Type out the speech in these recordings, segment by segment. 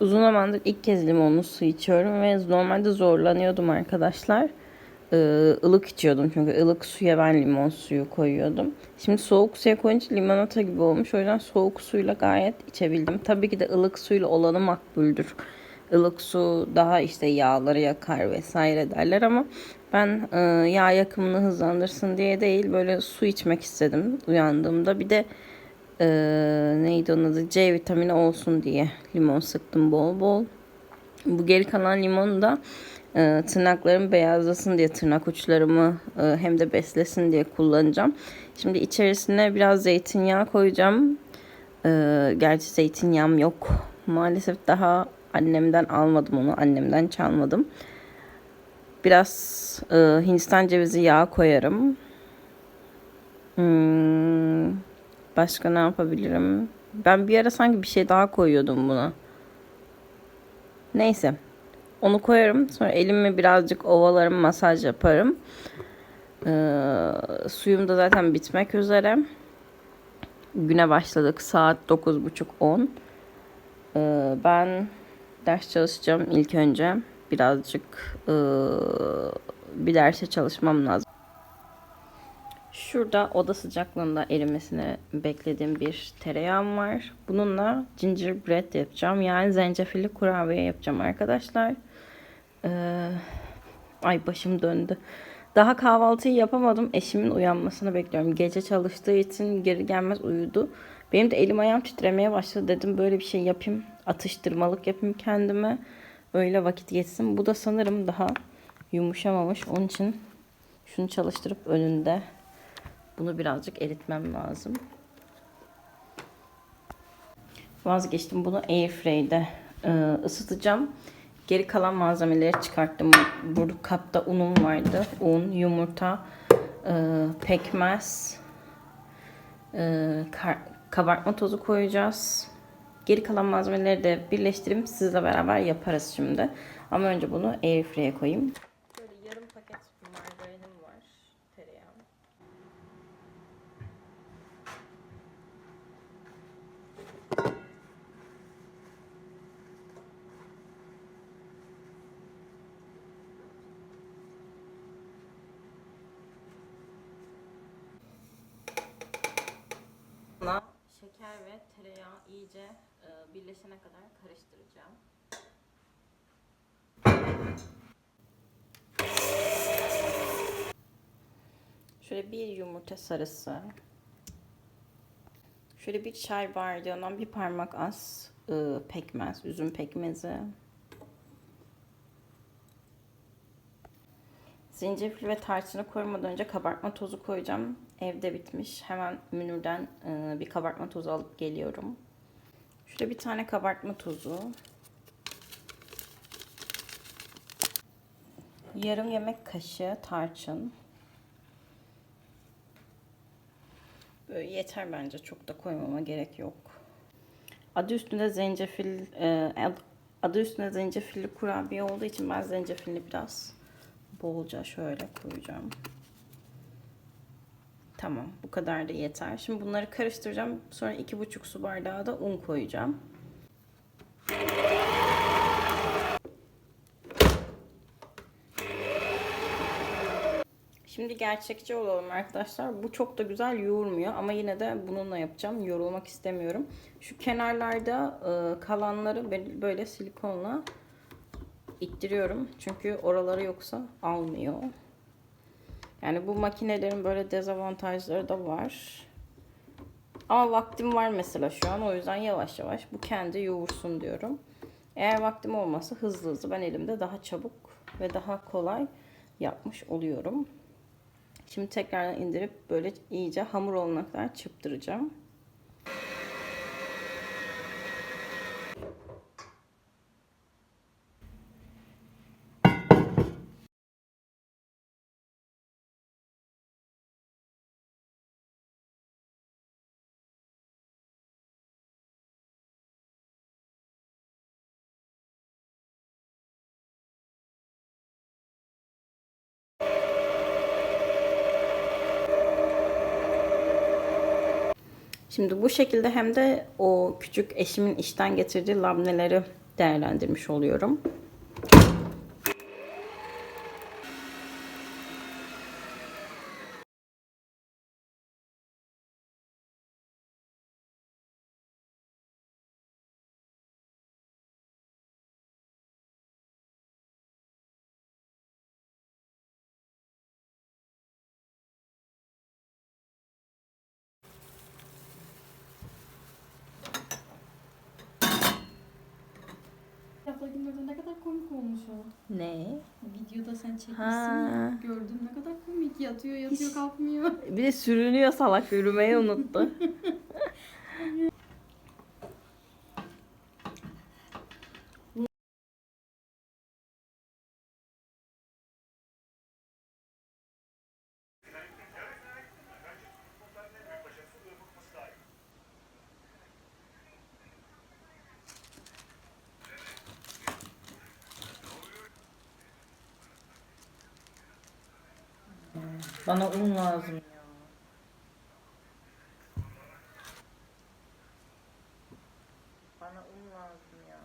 Uzun zamandır ilk kez limonlu su içiyorum ve normalde zorlanıyordum arkadaşlar. Ee, ılık içiyordum çünkü ılık suya ben limon suyu koyuyordum. Şimdi soğuk suya koyunca limonata gibi olmuş. O yüzden soğuk suyla gayet içebildim. Tabii ki de ılık suyla olanı makbuldür. Ilık su daha işte yağları yakar vesaire derler ama ben e, yağ yakımını hızlandırsın diye değil böyle su içmek istedim uyandığımda. Bir de e, neydi onun adı C vitamini olsun diye limon sıktım bol bol. Bu geri kalan limonu da e, tırnaklarım beyazlasın diye tırnak uçlarımı e, hem de beslesin diye kullanacağım. Şimdi içerisine biraz zeytinyağı koyacağım. E, gerçi zeytinyağım yok. Maalesef daha annemden almadım onu. Annemden çalmadım. Biraz e, Hindistan cevizi yağı koyarım. Hmm, başka ne yapabilirim? Ben bir ara sanki bir şey daha koyuyordum buna. Neyse. Onu koyarım. Sonra elimi birazcık ovalarım, masaj yaparım. Ee, suyum da zaten bitmek üzere. Güne başladık. Saat 9.30-10. Ee, ben ders çalışacağım ilk önce. Birazcık ee, bir derse çalışmam lazım. Şurada oda sıcaklığında erimesini beklediğim bir tereyağım var. Bununla gingerbread yapacağım. Yani zencefilli kurabiye yapacağım arkadaşlar. Ee, ay başım döndü. Daha kahvaltıyı yapamadım. Eşimin uyanmasını bekliyorum. Gece çalıştığı için geri gelmez uyudu. Benim de elim ayağım titremeye başladı. Dedim böyle bir şey yapayım. Atıştırmalık yapayım kendime. Öyle vakit geçsin. Bu da sanırım daha yumuşamamış. Onun için şunu çalıştırıp önünde bunu birazcık eritmem lazım. Vazgeçtim. Bunu airfry'de e, ısıtacağım. Geri kalan malzemeleri çıkarttım. Burada kapta unum vardı. Un, yumurta, e, pekmez, e, kabartma tozu koyacağız. Geri kalan malzemeleri de birleştirip sizle beraber yaparız şimdi. Ama önce bunu airfry'e koyayım. Böyle yarım paket margarinim var. Tereyağı. Buna şeker ve tereyağı iyice e, birleşene kadar karıştıracağım. Şöyle bir yumurta sarısı. Şöyle bir çay bardağından bir parmak az e, pekmez, üzüm pekmezi. Zencefil ve tarçını koymadan önce kabartma tozu koyacağım. Evde bitmiş. Hemen Münir'den e, bir kabartma tozu alıp geliyorum. Şurada bir tane kabartma tozu. Yarım yemek kaşığı tarçın. Böyle yeter bence. Çok da koymama gerek yok. Adı üstünde zencefil e, adı üstünde zencefilli kurabiye olduğu için ben zencefilini biraz bolca şöyle koyacağım. Tamam bu kadar da yeter. Şimdi bunları karıştıracağım. Sonra iki buçuk su bardağı da un koyacağım. Şimdi gerçekçi olalım arkadaşlar. Bu çok da güzel yoğurmuyor ama yine de bununla yapacağım. Yorulmak istemiyorum. Şu kenarlarda e, kalanları böyle silikonla ittiriyorum. Çünkü oraları yoksa almıyor. Yani bu makinelerin böyle dezavantajları da var. Ama vaktim var mesela şu an. O yüzden yavaş yavaş bu kendi yoğursun diyorum. Eğer vaktim olmasa hızlı hızlı ben elimde daha çabuk ve daha kolay yapmış oluyorum. Şimdi tekrar indirip böyle iyice hamur olana kadar çırptıracağım. Şimdi bu şekilde hem de o küçük eşimin işten getirdiği labneleri değerlendirmiş oluyorum. Abla günlerde ne kadar komik olmuş o. Ne? Videoda sen çekmişsin ya. Gördün ne kadar komik. Yatıyor yatıyor kalkmıyor. Bir de sürünüyor salak yürümeyi unuttu. Bana un lazım ya. Bana un lazım ya.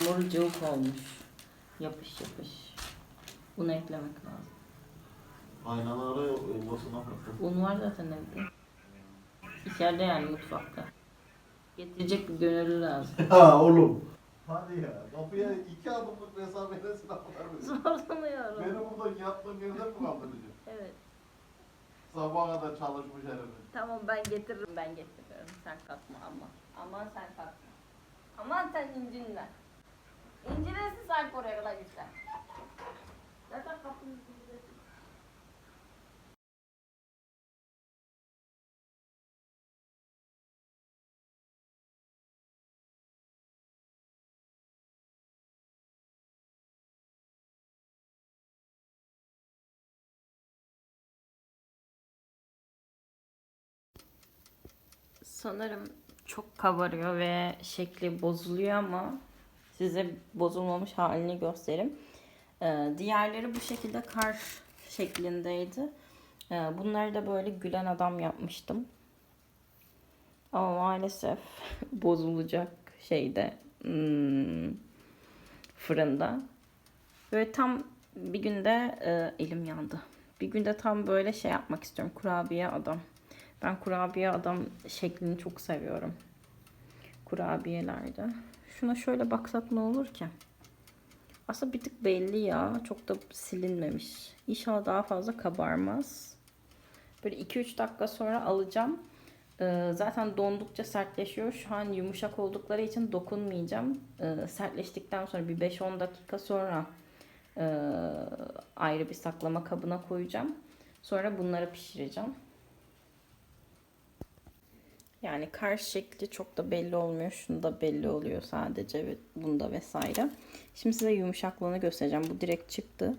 Bu hamur cıvık olmuş. Yapış yapış. Un eklemek lazım. Aynaları yok, elmasına baktım. Un var zaten evde. İçeride yani mutfakta. Getirecek bir gönüllü lazım. Ha oğlum. Hadi ya, kapıya iki adımlık mesafede var mısın? Zorlanıyorum. Beni burada yattığım yerden mi kaldıracaksın? Evet. Sabaha kadar çalışmış herif. Tamam ben getiririm. Ben getiriyorum. Sen kalkma ama. Aman sen kalkma. Aman sen incinme. İncinirsin sen oraya kadar gitsen. Zaten kapının Sanırım çok kabarıyor ve şekli bozuluyor ama size bozulmamış halini göstereyim. Ee, diğerleri bu şekilde kar şeklindeydi. Ee, bunları da böyle gülen adam yapmıştım. Ama maalesef bozulacak şeyde hmm, fırında. Böyle tam bir günde e, elim yandı. Bir günde tam böyle şey yapmak istiyorum. Kurabiye adam. Ben kurabiye adam şeklini çok seviyorum. Kurabiyelerde. Şuna şöyle baksak ne olur ki? Aslında bir tık belli ya. Çok da silinmemiş. İnşallah daha fazla kabarmaz. Böyle 2-3 dakika sonra alacağım. Ee, zaten dondukça sertleşiyor. Şu an yumuşak oldukları için dokunmayacağım. Ee, sertleştikten sonra bir 5-10 dakika sonra e, ayrı bir saklama kabına koyacağım. Sonra bunları pişireceğim. Yani karşı şekli çok da belli olmuyor. Şunda belli oluyor sadece ve bunda vesaire. Şimdi size yumuşaklığını göstereceğim. Bu direkt çıktı.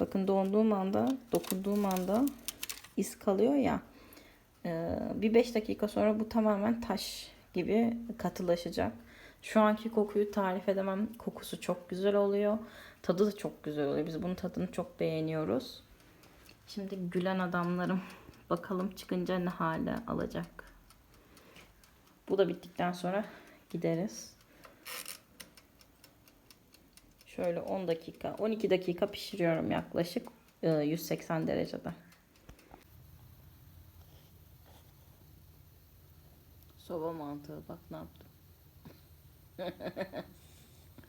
Bakın donduğum anda, dokunduğum anda iz kalıyor ya. Ee, bir 5 dakika sonra bu tamamen taş gibi katılaşacak. Şu anki kokuyu tarif edemem. Kokusu çok güzel oluyor. Tadı da çok güzel oluyor. Biz bunun tadını çok beğeniyoruz. Şimdi gülen adamlarım bakalım çıkınca ne hale alacak. Bu da bittikten sonra gideriz. Şöyle 10 dakika, 12 dakika pişiriyorum yaklaşık e, 180 derecede. Soba mantığı bak ne yaptım.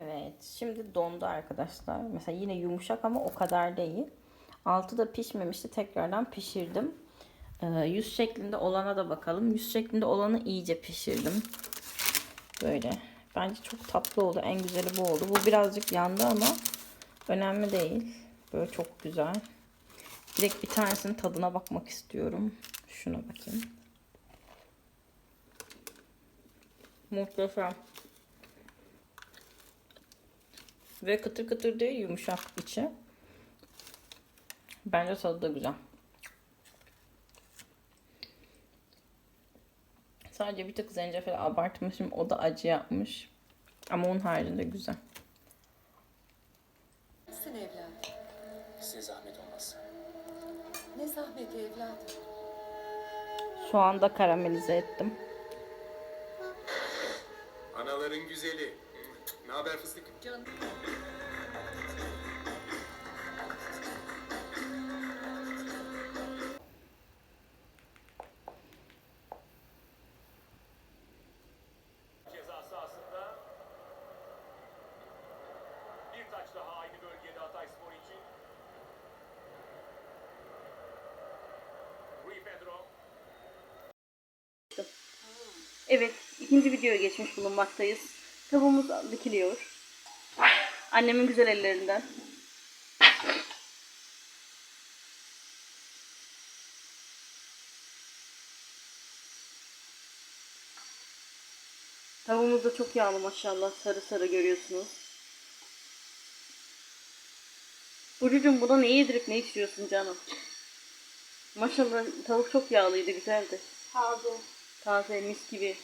evet şimdi dondu arkadaşlar. Mesela yine yumuşak ama o kadar değil. Altı da pişmemişti. Tekrardan pişirdim. Ee, yüz şeklinde olana da bakalım. Yüz şeklinde olanı iyice pişirdim. Böyle. Bence çok tatlı oldu. En güzeli bu oldu. Bu birazcık yandı ama önemli değil. Böyle çok güzel. Direkt bir tanesinin tadına bakmak istiyorum. Şuna bakayım. Muhteşem. Ve kıtır kıtır değil yumuşak içi. Bence tadı da güzel. Sadece bir tık zencefil abartmışım. O da acı yapmış. Ama onun haricinde güzel. Misin evladım? Size zahmet olmaz. Ne zahmeti evladım? Soğan da karamelize ettim. Anaların güzeli. Ne haber fıstık? Ceza videoya geçmiş bulunmaktayız. Tavuğumuz dikiliyor. Annemin güzel ellerinden. Tavuğumuz da çok yağlı maşallah. Sarı sarı görüyorsunuz. Burcucuğum buna ne yedirip ne içiriyorsun canım? Maşallah tavuk çok yağlıydı, güzeldi. Pardon. Taze mis gibi.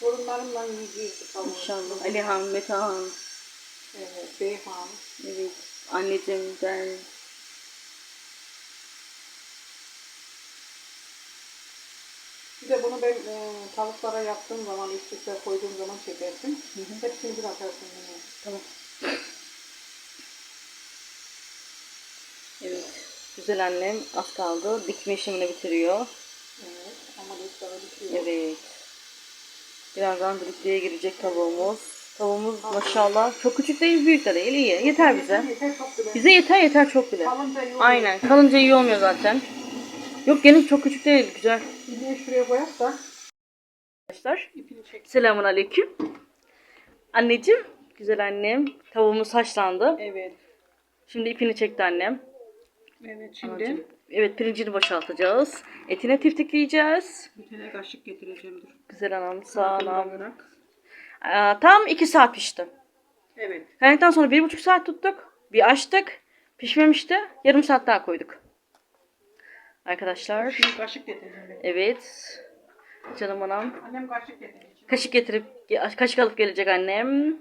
Torunlarımla yiyeceğiz tavuğu. İnşallah. Alihan, Metehan. Evet, Beyhan. Evet. Anneciğim ben. Bir de bunu ben e, tavuklara yaptığım zaman, üst üste koyduğum zaman çekersin. Hepsini bir atarsın. Tamam. Evet. Güzel annem az kaldı. Dikme işlemini bitiriyor. Evet, ama dostlara bitiyor. Evet. Birazdan birlikteye girecek tavuğumuz. Tavuğumuz maşallah çok küçük değil büyük de değil iyi. Yeter bize. Yeter çok bile. Bize yeter yeter çok bile. Kalınca iyi oluyor. Aynen. Kalınca iyi olmuyor zaten. Yok gene çok küçük değil. Güzel. İliği şuraya koyarsak Arkadaşlar. ipini çek. Selamun aleyküm. Anneciğim. Güzel annem. Tavuğumuz haşlandı. Evet. Şimdi ipini çekti annem. Evet, şimdi Anacığım. Evet pirincini boşaltacağız. Etine tiftikleyeceğiz. bir tane kaşık getireceğim dur. Güzel anam sağ anam. Aa, tam 2 saat pişti. Evet. Kaynadıktan sonra bir buçuk saat tuttuk. Bir açtık. Pişmemişti. Yarım saat daha koyduk. Arkadaşlar. Şimdi kaşık getireceğim ben. Evet. Canım anam. Annem kaşık getirecek. Kaşık getirip kaşık alıp gelecek annem.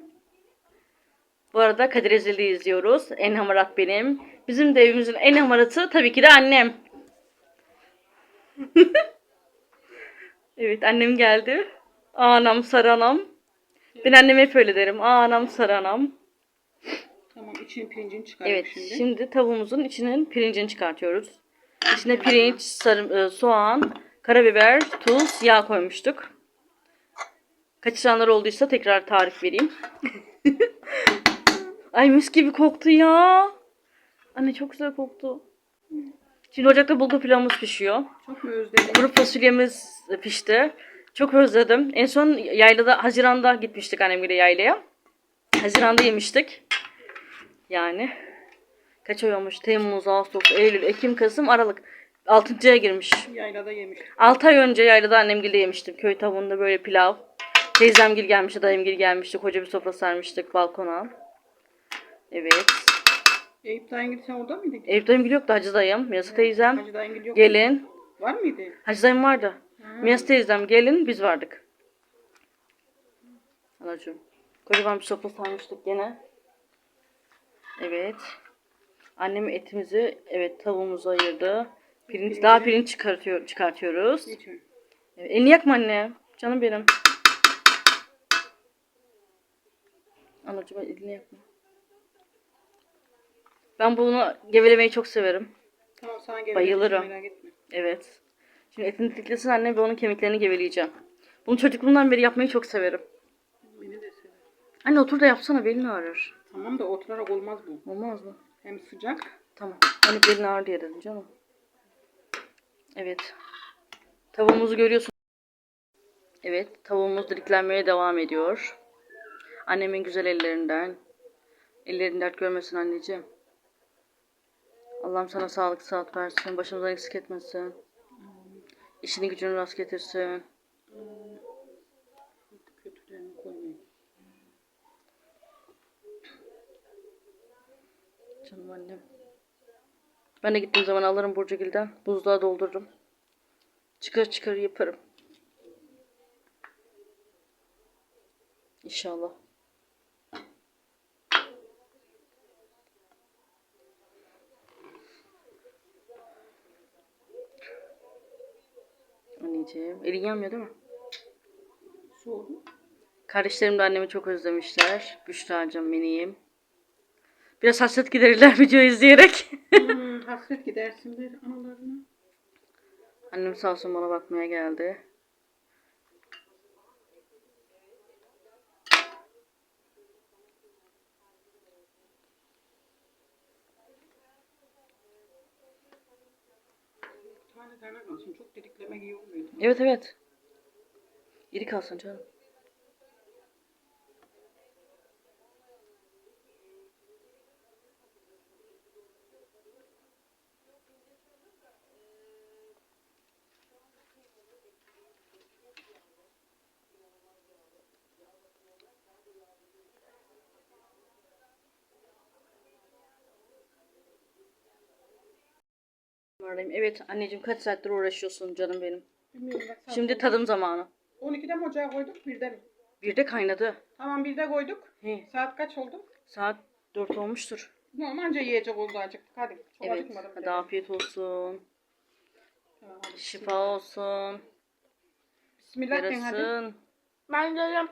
Bu arada Kadir Ezildi izliyoruz. En hamarat benim. Bizim de evimizin en hamaratı tabii ki de annem. evet annem geldi. Anam sarı anam. Ben anneme hep öyle derim. Anam sarı anam. Tamam, için pirincini çıkarayım Evet şimdi. şimdi. tavuğumuzun içinin pirincini çıkartıyoruz. İçine pirinç, sarı, e, soğan, karabiber, tuz, yağ koymuştuk. Kaçıranlar olduysa tekrar tarif vereyim. Ay mis gibi koktu ya. Anne çok güzel koktu. Şimdi ocakta bulgur pilavımız pişiyor. Çok mu özledin? Kuru fasulyemiz pişti. Çok özledim. En son yaylada, Haziran'da gitmiştik annemgile yaylaya. Haziran'da yemiştik. Yani kaç ay olmuş? Temmuz, Ağustos, Eylül, Ekim, Kasım, Aralık. 6. aya girmiş. Yaylada yemiş. 6 ay önce yaylada annemgilde yemiştim. Köy tavuğunda böyle pilav. Teyzemgil gelmişti, dayımgil gelmişti. Koca bir sofra sarmıştık balkona. Evet. Eyüp Dayıngil sen orada mıydın? Eyüp dayımgil yoktu. Hacı dayım, Miyası teyzem, Hacı Dayıngil yok. gelin. Var mıydı? Hacı dayım vardı. Miyası teyzem, gelin, biz vardık. Anacığım. Kocaman bir sofra sarmıştık gene. Evet. Annem etimizi, evet tavuğumuzu ayırdı. Pirinç, daha pirinç çıkartıyor, çıkartıyoruz. Mi? Evet, elini yakma anne. Canım benim. Anacığım elini yakma. Ben bunu gevelemeyi çok severim. Tamam sana gelelim. Bayılırım. Merak etme. Evet. Şimdi etini diklesin anne ve onun kemiklerini geveleyeceğim. Bunu çocukluğumdan beri yapmayı çok severim. Beni de sever. Anne otur da yapsana belin ağrır. Tamam da oturarak olmaz bu. Olmaz mı? Hem sıcak. Tamam. Hani belin ağrır diye dedim canım. Evet. Tavuğumuzu görüyorsun. Evet. Tavuğumuz diliklenmeye devam ediyor. Annemin güzel ellerinden. Ellerin dert görmesin anneciğim. Allah'ım sana sağlık saat versin. Başımızdan eksik etmesin. İşini gücünü rast getirsin. Canım annem. Ben de gittiğim zaman alırım Burcugül'den. Buzluğa doldururum. Çıkar çıkar yaparım. İnşallah. Anneciğim. Elin yanmıyor değil mi? Soğudu. Kardeşlerim de annemi çok özlemişler. Büşra'cığım benim. Biraz hasret giderirler video izleyerek. Hmm, hasret gidersin bir analarına. Annem sağ olsun bana bakmaya geldi. Tane tane kalsın. Çok didiklemek iyi olmuyor. Evet evet. İri kalsın canım. Evet anneciğim kaç saattir uğraşıyorsun canım benim. Bilmiyorum bak. saat Şimdi oldu. tadım zamanı. 12'de mi ocağa koyduk? Birde mi? Bir de kaynadı. Tamam birde koyduk. He, Saat kaç oldu? saat 4 olmuştur. Normalce yiyecek oldu acıktık. Hadi. Çok Evet. acıkmadım. Hadi afiyet olsun. Tamam, hadi. Şifa olsun. Bismillah deyin hadi. Yarasın. Ben geleceğim.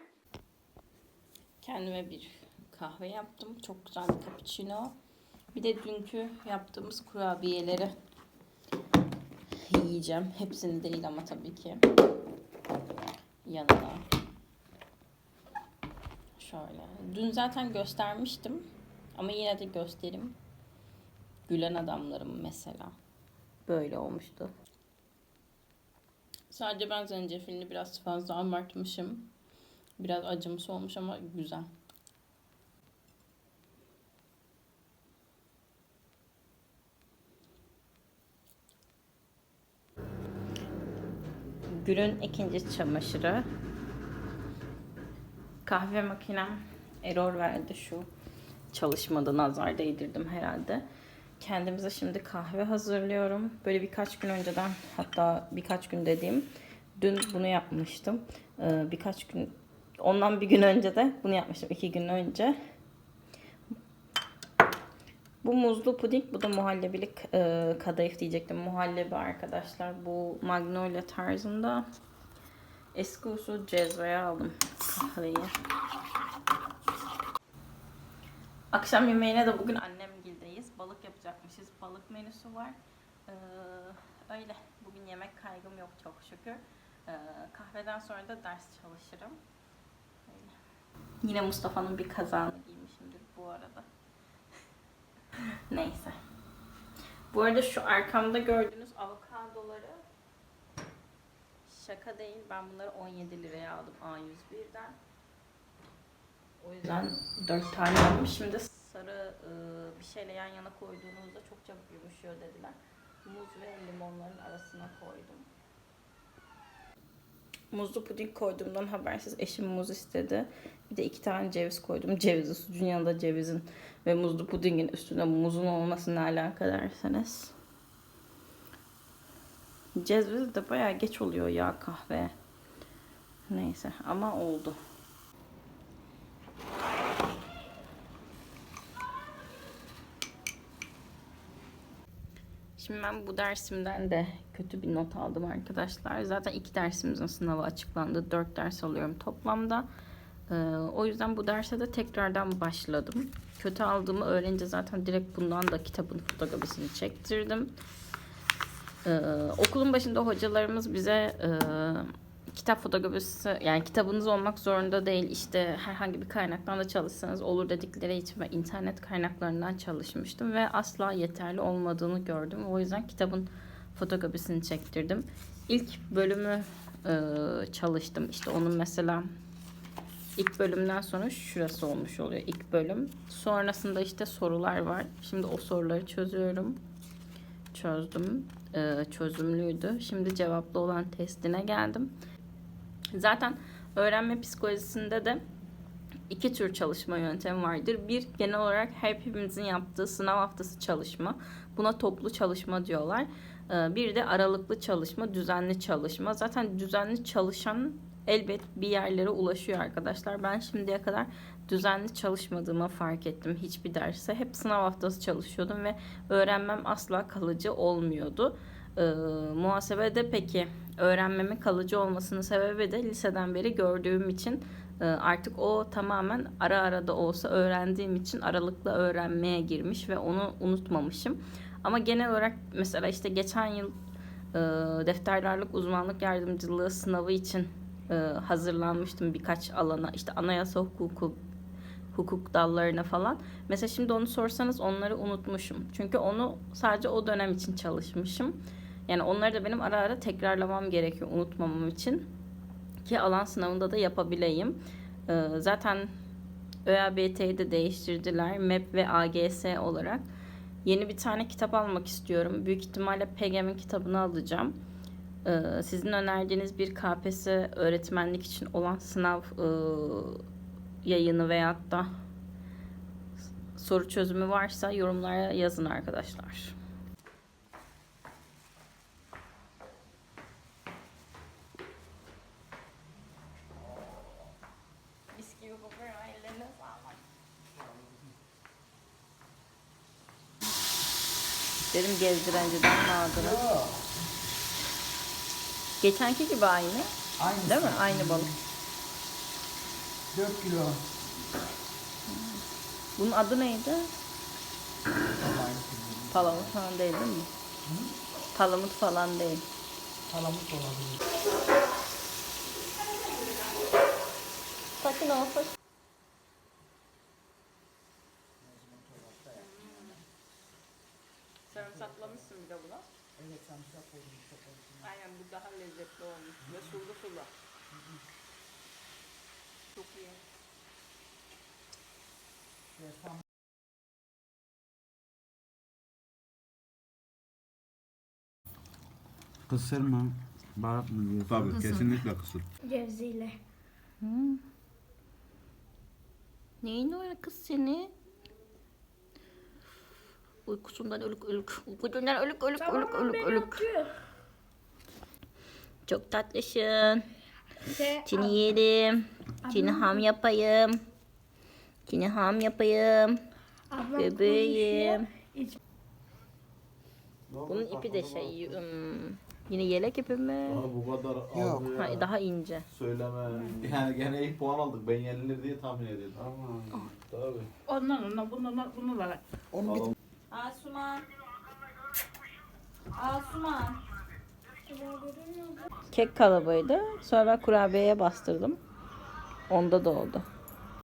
Kendime bir kahve yaptım. Çok güzel bir cappuccino. Bir de dünkü yaptığımız kurabiyeleri yiyeceğim. Hepsini değil ama tabii ki. Yanına. Şöyle. Dün zaten göstermiştim. Ama yine de göstereyim. Gülen adamlarım mesela. Böyle olmuştu. Sadece ben zencefilini biraz fazla abartmışım. Biraz acımsı olmuş ama güzel. Gül'ün ikinci çamaşırı. Kahve makinem error verdi şu. Çalışmadı nazar değdirdim herhalde. Kendimize şimdi kahve hazırlıyorum. Böyle birkaç gün önceden hatta birkaç gün dediğim dün bunu yapmıştım. Ee, birkaç gün ondan bir gün önce de bunu yapmıştım. iki gün önce. Bu muzlu puding, bu da muhallebili e, kadayıf diyecektim. Muhallebi arkadaşlar. Bu magnolia tarzında. Eski usul cezveye aldım kahveyi. Akşam yemeğine de bugün annemgildeyiz. Balık yapacakmışız. Balık menüsü var. Ee, öyle. Bugün yemek kaygım yok çok şükür. Ee, kahveden sonra da ders çalışırım. Öyle. Yine Mustafa'nın bir kazağını giymişimdir bu arada. Neyse. Bu arada şu arkamda gördüğünüz avokadoları şaka değil. Ben bunları 17 liraya aldım A101'den. O yüzden 4 tane aldım. Şimdi sarı e, bir şeyle yan yana koyduğunuzda çok çabuk yumuşuyor dediler. Muz ve limonların arasına koydum. Muzlu puding koyduğumdan habersiz eşim muz istedi. Bir de iki tane ceviz koydum. Cevizi, sucuğun yanında cevizin ve muzlu pudingin üstünde muzun olması ne alaka derseniz. Ceviz de bayağı geç oluyor ya kahve. Neyse ama oldu. Şimdi ben bu dersimden de kötü bir not aldım arkadaşlar. Zaten iki dersimizin sınavı açıklandı. Dört ders alıyorum toplamda. Ee, o yüzden bu derse de tekrardan başladım. Kötü aldığımı öğrenince zaten direkt bundan da kitabın fotokopisini çektirdim. Ee, okulun başında hocalarımız bize e, kitap fotokopisi yani kitabınız olmak zorunda değil işte herhangi bir kaynaktan da çalışsanız olur dedikleri için ben internet kaynaklarından çalışmıştım ve asla yeterli olmadığını gördüm. O yüzden kitabın fotokopisini çektirdim. İlk bölümü e, çalıştım işte onun mesela ilk bölümden sonra şurası olmuş oluyor ilk bölüm. Sonrasında işte sorular var. Şimdi o soruları çözüyorum. Çözdüm. Ee, çözümlüydü. Şimdi cevaplı olan testine geldim. Zaten öğrenme psikolojisinde de iki tür çalışma yöntemi vardır. Bir genel olarak hepimizin yaptığı sınav haftası çalışma. Buna toplu çalışma diyorlar. Ee, Bir de aralıklı çalışma, düzenli çalışma. Zaten düzenli çalışan elbet bir yerlere ulaşıyor arkadaşlar. Ben şimdiye kadar düzenli çalışmadığımı fark ettim hiçbir derse. Hep sınav haftası çalışıyordum ve öğrenmem asla kalıcı olmuyordu. Ee, muhasebede peki öğrenmemin kalıcı olmasının sebebi de liseden beri gördüğüm için e, artık o tamamen ara ara da olsa öğrendiğim için aralıklı öğrenmeye girmiş ve onu unutmamışım. Ama genel olarak mesela işte geçen yıl e, defterdarlık uzmanlık yardımcılığı sınavı için e, hazırlanmıştım birkaç alana işte anayasa hukuku hukuk dallarına falan. Mesela şimdi onu sorsanız onları unutmuşum. Çünkü onu sadece o dönem için çalışmışım. Yani onları da benim ara ara tekrarlamam gerekiyor unutmamam için. Ki alan sınavında da yapabileyim. Ee, zaten ÖABT'yi de değiştirdiler. MEP ve AGS olarak. Yeni bir tane kitap almak istiyorum. Büyük ihtimalle PGM'in kitabını alacağım. Ee, sizin önerdiğiniz bir KPSS öğretmenlik için olan sınav e, yayını veyahut da soru çözümü varsa yorumlara yazın arkadaşlar. Mis gibi kokuyor ellerine sağlık. Dedim gezdirenciden mağdura. Geçenki gibi aynı. Aynı. Değil mi? Aynı balık. 4 kilo. Bunun adı neydi? Palamut falan değil değil mi? Palamut falan değil. Palamut olabilir. Sakin ol. Sakin. Sarımsaklamışsın bir de buna. Evet samsak olmuş çok olsun. Aynen bu daha lezzetli olmuş. Ve sulu sulu. Çok iyi. Ve tam Kısır mı? Baharat mı diyorsun? Tabii kesinlikle kısır. Cevziyle. Neyin var kız seni? Uykusundan ölük ölük. Uykusundan ölük ölük ölük ölük ölük. Çok tatlısın. Şey, Seni yerim. Seni ham yapayım. Seni ham yapayım. ablam Bebeğim. Bunun ipi de şey hmm, yine yelek ipi mi? Daha bu kadar Yok. aldı Ha, ya. daha ince. Söyleme. Yani gene ilk puan aldık. Ben yenilir diye tahmin ediyordum. Tabii. Ondan ona bundan bundan onu bir Asuman. Asuman. Kek kalıbıydı. Sonra ben kurabiyeye bastırdım. Onda da oldu.